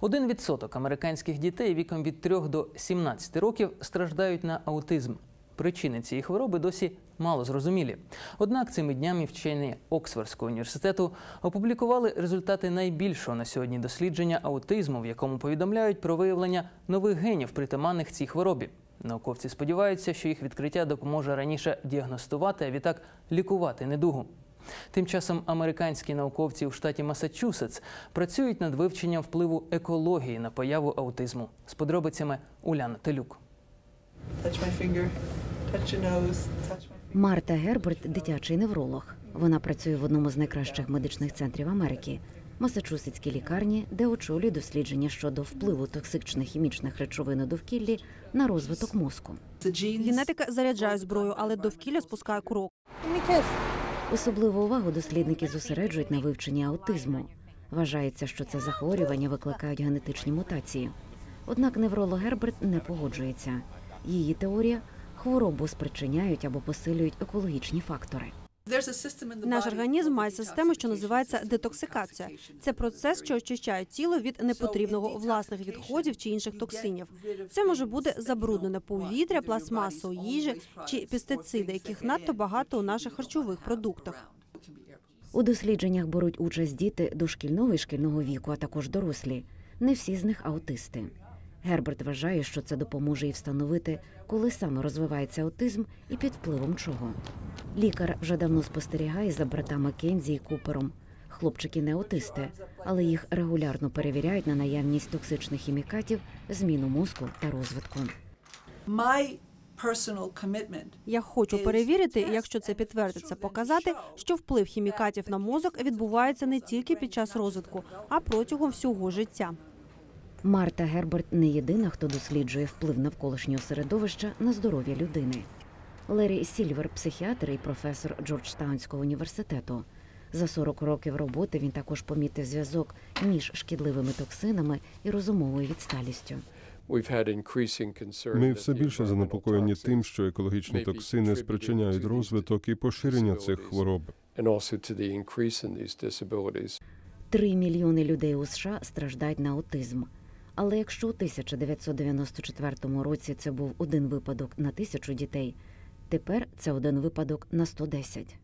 Один відсоток американських дітей віком від 3 до 17 років страждають на аутизм. Причини цієї хвороби досі мало зрозумілі. Однак цими днями вчені Оксфордського університету опублікували результати найбільшого на сьогодні дослідження аутизму, в якому повідомляють про виявлення нових генів, притаманних цій хворобі. Науковці сподіваються, що їх відкриття допоможе раніше діагностувати, а відтак лікувати недугу. Тим часом американські науковці у штаті Масачусетс працюють над вивченням впливу екології на появу аутизму. З подробицями Уляна Телюк. Марта Герберт дитячий невролог. Вона працює в одному з найкращих медичних центрів Америки Масачусетській лікарні, де очолює дослідження щодо впливу токсичних хімічних речовин у довкіллі на розвиток мозку. Генетика заряджає зброю, але довкілля спускає курок. Особливу увагу дослідники зосереджують на вивченні аутизму. Вважається, що це захворювання викликають генетичні мутації. Однак невролог Герберт не погоджується. Її теорія хворобу спричиняють або посилюють екологічні фактори. Наш організм має систему, що називається детоксикація. Це процес, що очищає тіло від непотрібного власних відходів чи інших токсинів. Це може бути забруднене повітря, пластмаса у їжі чи пестициди, яких надто багато у наших харчових продуктах. У дослідженнях беруть участь діти дошкільного і шкільного віку, а також дорослі. Не всі з них аутисти. Герберт вважає, що це допоможе і встановити, коли саме розвивається аутизм і під впливом чого. Лікар вже давно спостерігає за братами Кензі і Купером. Хлопчики не аутисти, але їх регулярно перевіряють на наявність токсичних хімікатів, зміну мозку та розвитку. Я хочу перевірити, якщо це підтвердиться, показати, що вплив хімікатів на мозок відбувається не тільки під час розвитку, а протягом всього життя. Марта Герберт не єдина, хто досліджує вплив навколишнього середовища на здоров'я людини. Лері Сільвер, психіатр і професор Джорджтаунського університету. За 40 років роботи він також помітив зв'язок між шкідливими токсинами і розумовою відсталістю. Ми все більше занепокоєні тим, що екологічні токсини спричиняють розвиток і поширення цих хвороб. Три мільйони людей у США страждають на аутизм. Але якщо у 1994 році це був один випадок на тисячу дітей, тепер це один випадок на 110.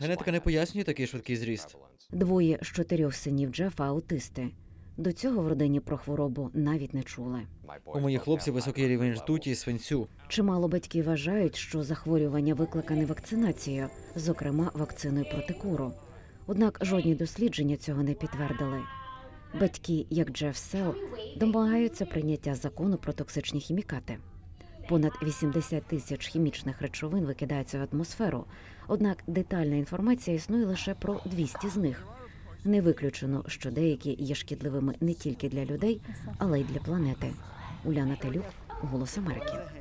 Генетика не пояснює такий швидкий зріст. Двоє з чотирьох синів Джефа аутисти. До цього в родині про хворобу навіть не чули. У моїх хлопців високий рівень ртуті і свинцю. Чимало батьків вважають, що захворювання викликане вакцинацією, зокрема вакциною проти кору. Однак жодні дослідження цього не підтвердили. Батьки, як Джеф Сел, домагаються прийняття закону про токсичні хімікати. Понад 80 тисяч хімічних речовин викидаються в атмосферу, однак детальна інформація існує лише про 200 з них. Не виключено, що деякі є шкідливими не тільки для людей, але й для планети. Уляна Телюк, Голос Америки.